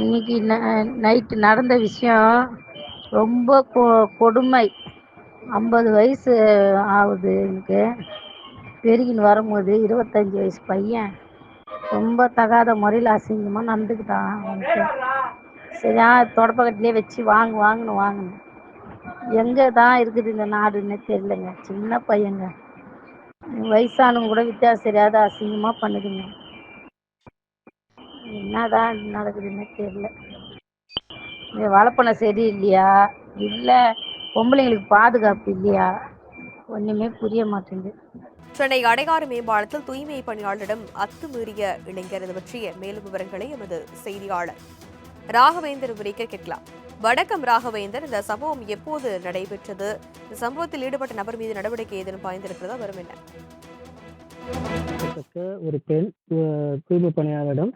இன்னைக்கு நைட்டு நடந்த விஷயம் ரொம்ப கொ கொடுமை. ஐம்பது வயசு ஆகுது எனக்கு. பெருகின்னு வரும்போது இருபத்தஞ்சி வயசு பையன் ரொம்ப தகாத முறையில் அசிங்கமாக நடந்துக்கிட்டான் அவனுக்கு. சரியா தொடப்பக்கட்டிலே வச்சு வாங்கு வாங்கணும் வாங்கினேன். எங்கே தான் இருக்குது இந்த நாடுன்னே தெரிலங்க சின்ன பையங்க. வயசானவங்க கூட வித்தியாசம் தெரியாத அசிங்கமாக பண்ணுதுங்க. என்னதான் நடக்குதுன்னே தெரியல. இந்த வளர்ப்பனை சரி இல்லையா? இல்லை பொம்பளைங்களுக்கு பாதுகாப்பு இல்லையா? ஒன்றுமே புரிய மாட்டேங்குது. சென்னை அடையாறு மேம்பாலத்தில் தூய்மை பணியாளரிடம் அத்துமீறிய இளைஞர் இது பற்றிய மேலும் விவரங்களை எமது செய்தியாளர் ராகவேந்தர் விவரிக்க கேட்கலாம். வணக்கம் ராகவேந்தர். இந்த சம்பவம் எப்போது நடைபெற்றது? இந்த சம்பவத்தில் ஈடுபட்ட நபர் மீது நடவடிக்கை ஏதேனும் பாய்ந்திருக்கிறதா? வரும் என்ன? ஒரு பெண் தூய்மை பணியாளரிடம்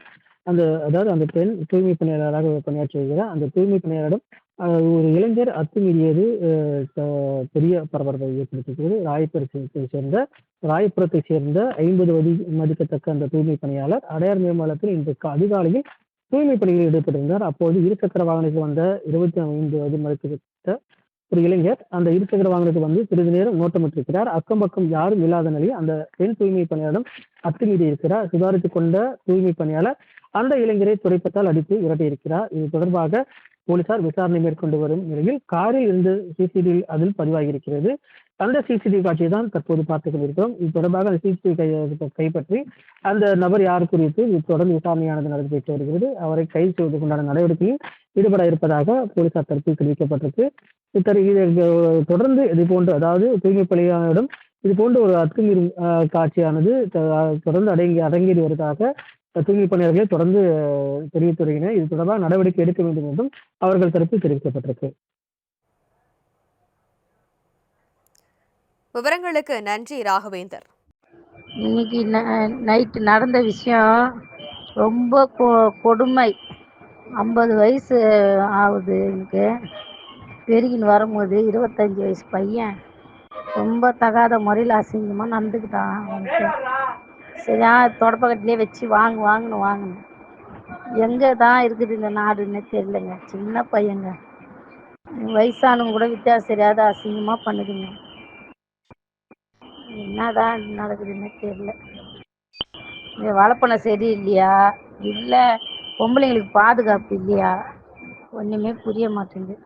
அந்த அதாவது அந்த பெண் தூய்மை பணியாளராக பணியாற்றி வருகிறார் அந்த தூய்மை பணியாளரிடம் ஒரு இளைஞர் அத்துமீறியது பெரிய பரபரப்பை ஏற்படுத்தியது. ராயபுரத்தை சேர்ந்த ராயபுரத்தை சேர்ந்த ஐம்பது வதி மதிக்கத்தக்க அந்த தூய்மை பணியாளர் அடையார் மேம்பாலத்தில் இன்று அதிகாலையில் தூய்மை பணிகளில் ஈடுபட்டிருந்தார். அப்போது இருசக்கர வாகனத்தில் வந்த இருபத்தி ஐந்து வதி மதிக்கத்தக்க ஒரு இளைஞர் அந்த இருசக்கர வாகனத்தில் வந்து சிறிது நேரம் நோட்டமிட்டிருக்கிறார் அக்கம் பக்கம் யாரும் இல்லாத நிலையில் அந்த பெண் தூய்மை பணியாளரிடம் அத்துமீறி இருக்கிறார். சுதாரித்துக் கொண்ட தூய்மை பணியாளர் அந்த இளைஞரை துடைப்பத்தால் அடித்து விரட்டியிருக்கிறார். இது தொடர்பாக போலீசார் விசாரணை மேற்கொண்டு வரும் நிலையில் காரில் இருந்து சிசிடிவி அதில் பதிவாகியிருக்கிறது. அந்த சிசிடிவி காட்சியை தான் தற்போது பார்த்துக் கொண்டிருக்கிறோம். இது தொடர்பாக அந்த சிசிடிவி கை கைப்பற்றி அந்த நபர் யார் குறித்து இது தொடர்ந்து விசாரணையானது நடைபெற்று வருகிறது. அவரை கைது செய்வதற்குண்டான நடவடிக்கையில் ஈடுபட இருப்பதாக போலீசார் தரப்பில் தெரிவிக்கப்பட்டிருக்கு. இத்தனை இது தொடர்ந்து இது போன்று அதாவது தூய்மை பணியாளரிடம் இது போன்ற ஒரு அத்துமீறி காட்சியானது தொடர்ந்து அடங்கி அரங்கேறி வருவதாக தூய்மை பணியாளர்களை தொடர்ந்து தெரிவித்து வருகின்றனர் இது தொடர்பாக நடவடிக்கை எடுக்க வேண்டும் என்றும் அவர்கள் தரப்பில் தெரிவிக்கப்பட்டிருக்கு. விவரங்களுக்கு நன்றி ராகவேந்தர். இன்னைக்கு நைட்டு நடந்த விஷயம் ரொம்ப கொ கொடுமை. ஐம்பது வயசு ஆகுது எனக்கு. பெருகின்னு வரும்போது இருபத்தஞ்சி வயசு பையன் ரொம்ப தகாத முறையில் அசிங்கமாக நடந்துக்கிட்டான் அவன்கிட்ட சரியா தொடப்பக்கட்டிலே வச்சு வாங்கு வாங்கணும் வாங்கினேன். எங்கே தான் இருக்குது இந்த நாடுன்னே தெரியலங்க. சின்ன பையங்க. வயசானவங்க கூட வித்தியாசம் தெரியாத அசிங்கமாக பண்ணுதுங்க. என்னதான் நடக்குதுன்னே தெரியல. இந்த வளர்ப்பனை சரி இல்லையா? இல்லை பொம்பளைங்களுக்கு பாதுகாப்பு இல்லையா? ஒன்றுமே புரிய மாட்டேங்குது.